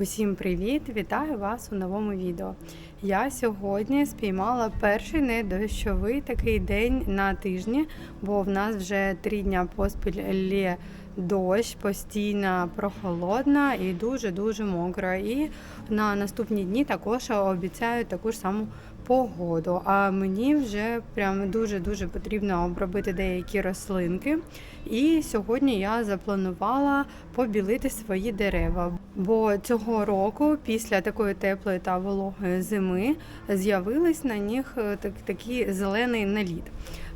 Усім привіт! Вітаю вас у новому відео. Я сьогодні спіймала перший недощовий такий день на тижні, бо в нас вже три дня поспіль лє дощ, постійно прохолодна і дуже-дуже мокра. І на наступні дні також обіцяють таку ж саму погоду. А мені вже прям дуже-дуже потрібно обробити деякі рослинки. І сьогодні я запланувала побілити свої дерева. Бо цього року, після такої теплої та вологої зими, з'явились на них е, так, такий зелений наліт.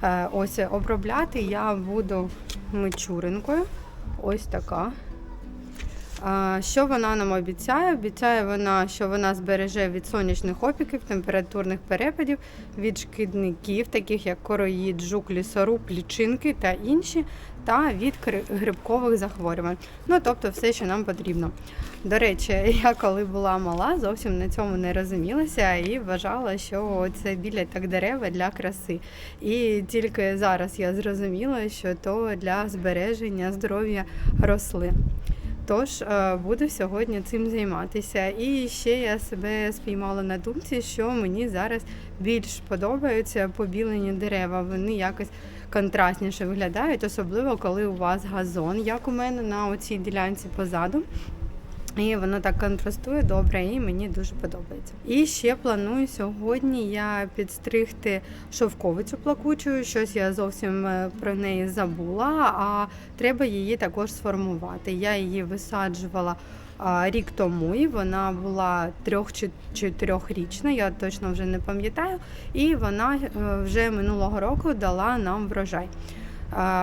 Е, Ось обробляти я буду мичуринкою. Ось така. А, Що вона нам обіцяє? Обіцяє вона, що вона збереже від сонячних опіків, температурних перепадів, від шкідників, таких як короїд, жук, лісоруб, лічинки та інші, та від грибкових захворювань. Ну, тобто все, що нам потрібно. До речі, я коли була мала, зовсім на цьому не розумілася і вважала, що це білять так дерева для краси. І тільки зараз я зрозуміла, що то для збереження здоров'я рослин. Тож е, буду сьогодні цим займатися. І ще я себе спіймала на думці, що мені зараз більш подобаються побілені дерева. Вони якось контрастніше виглядають, особливо коли у вас газон, як у мене на оцій ділянці позаду. І воно так контрастує добре, і мені дуже подобається. І ще планую сьогодні я підстригти шовковицю плакучу. Щось я зовсім е, про неї забула, а треба її також сформувати. Я її висаджувала рік тому, і вона була трьох чи чотирьохрічна, я точно вже не пам'ятаю. І вона е, вже минулого року дала нам врожай.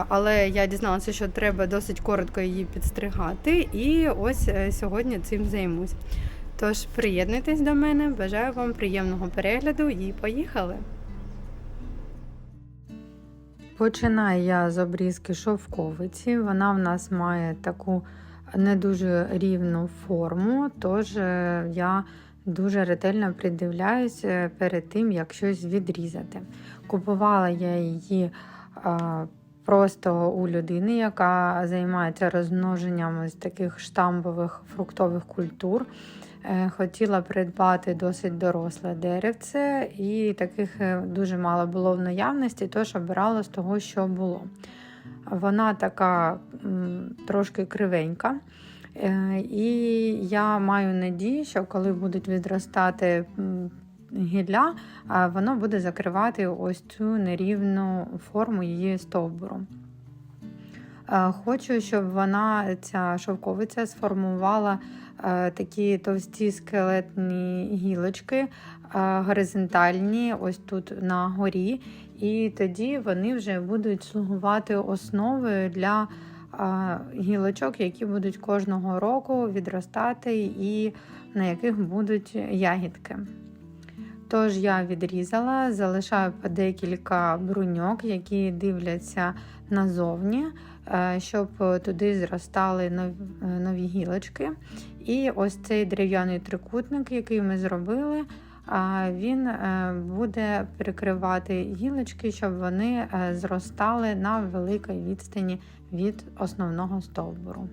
Але я дізналася, що треба досить коротко її підстригати, і ось е, сьогодні цим займусь. Тож приєднуйтесь до мене, бажаю вам приємного перегляду і поїхали! Починаю я з обрізки шовковиці. Вона в нас має таку не дуже рівну форму, тож е, я дуже ретельно придивляюся перед тим, як щось відрізати. Купувала я її просто у людини, яка займається розмноженням ось таких штамбових фруктових культур. Е, Хотіла придбати досить доросле деревце, і таких е, дуже мало було в наявності, тож обирала з того, що було. Вона така трошки кривенька. Е, І я маю надію, що коли будуть відростати гілля, воно буде закривати ось цю нерівну форму її стовбуру. Е, Хочу, щоб вона, ця шовковиця, сформувала е, такі товсті скелетні гілочки, е, горизонтальні, ось тут на горі, і тоді вони вже будуть слугувати основою для гілочок, які будуть кожного року відростати і на яких будуть ягідки. Тож я відрізала, залишаю по декілька бруньок, які дивляться назовні, е, щоб туди зростали е, нові гілочки. І ось цей дерев'яний трикутник, який ми зробили, він е, буде прикривати гілочки, щоб вони зростали на великій відстані від основного стовбуру.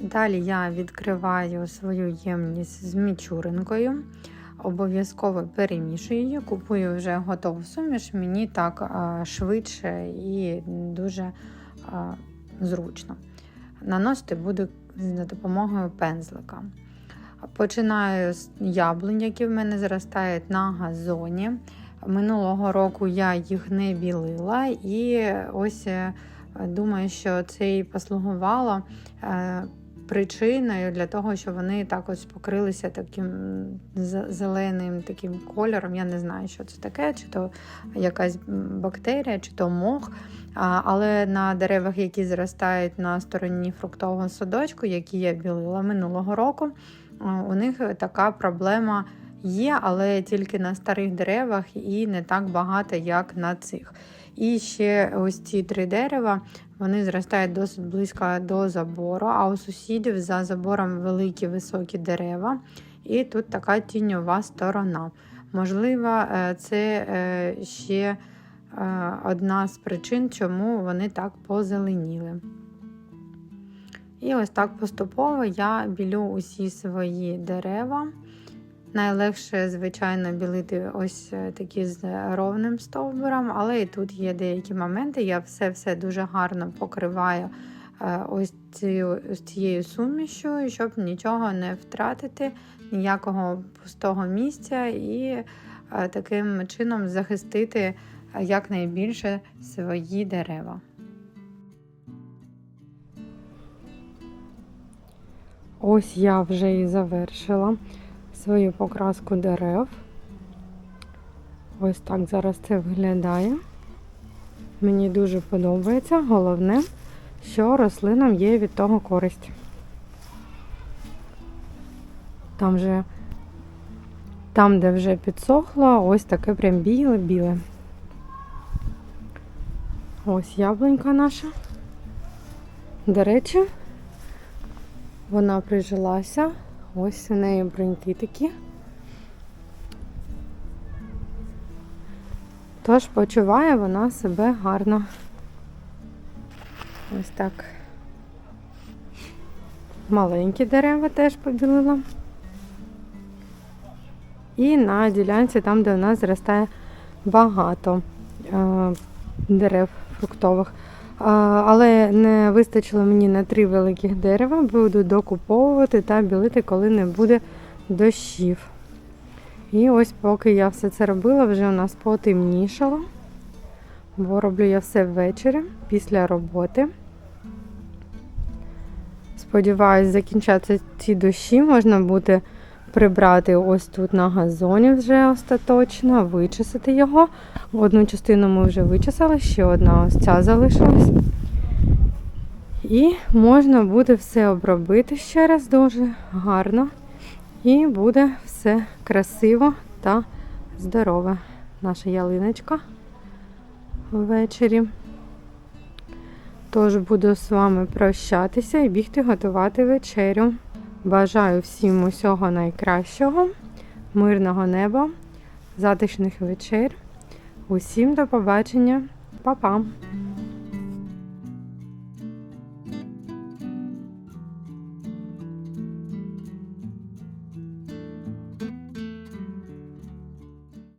Далі я відкриваю свою ємність з мічуринкою. Обов'язково перемішую її, купую вже готову суміш, мені так швидше і дуже зручно. Наносити буду за допомогою пензлика. Починаю з яблунь, які в мене зростають на газоні. Минулого року я їх не білила, і ось е, думаю, що це і послугувало е, причиною для того, що вони так ось покрилися таким зеленим таким кольором. Я не знаю, що це таке, чи то якась бактерія, чи то мох. Але на деревах, які зростають на стороні фруктового садочку, які я білила минулого року, у них така проблема є, але тільки на старих деревах і не так багато, як на цих. І ще ось ці три дерева вони зростають досить близько до забору, а у сусідів за забором великі високі дерева, і тут така тіньова сторона. Можливо, е, це е, ще е, одна з причин, чому вони так позеленіли. І ось так поступово я білю усі свої дерева. Найлегше, звичайно, білити ось е, такі з ровним стовбуром, але і тут є деякі моменти. Я все-все дуже гарно покриваю е, ось цією, сумішю, щоб нічого не втратити, ніякого пустого місця і е, таким чином захистити е, якнайбільше свої дерева. Ось я вже і завершила свою покраску дерев. Ось так зараз це виглядає. Мені дуже подобається. Головне, що рослинам є від того користь. Там же, там, де вже підсохло, ось таке прям біле-біле. Ось яблунька наша. До речі, вона прижилася. Ось у неї бруньки такі. Тож почуває вона себе гарно. Ось так. Маленькі дерева теж поділила. І на ділянці, там, де у нас зростає багато е, дерев фруктових. Але не вистачило мені на три великих дерева. Буду докуповувати та білити, коли не буде дощів. І ось поки я все це робила, вже у нас потемнішало. Бо роблю я все ввечері після роботи. Сподіваюсь, закінчаться ці дощі, можна буде прибрати ось тут на газоні вже остаточно, вичистити його. Одну частину ми вже вичесали, ще одна ось ця залишилась. І можна буде все обробити ще раз дуже гарно. І буде все красиво та здорове. Наша ялиночка ввечері. Тож буду з вами прощатися і бігти готувати вечерю. Бажаю всім усього найкращого, мирного неба, затишних вечер. Усім до побачення, Па-па!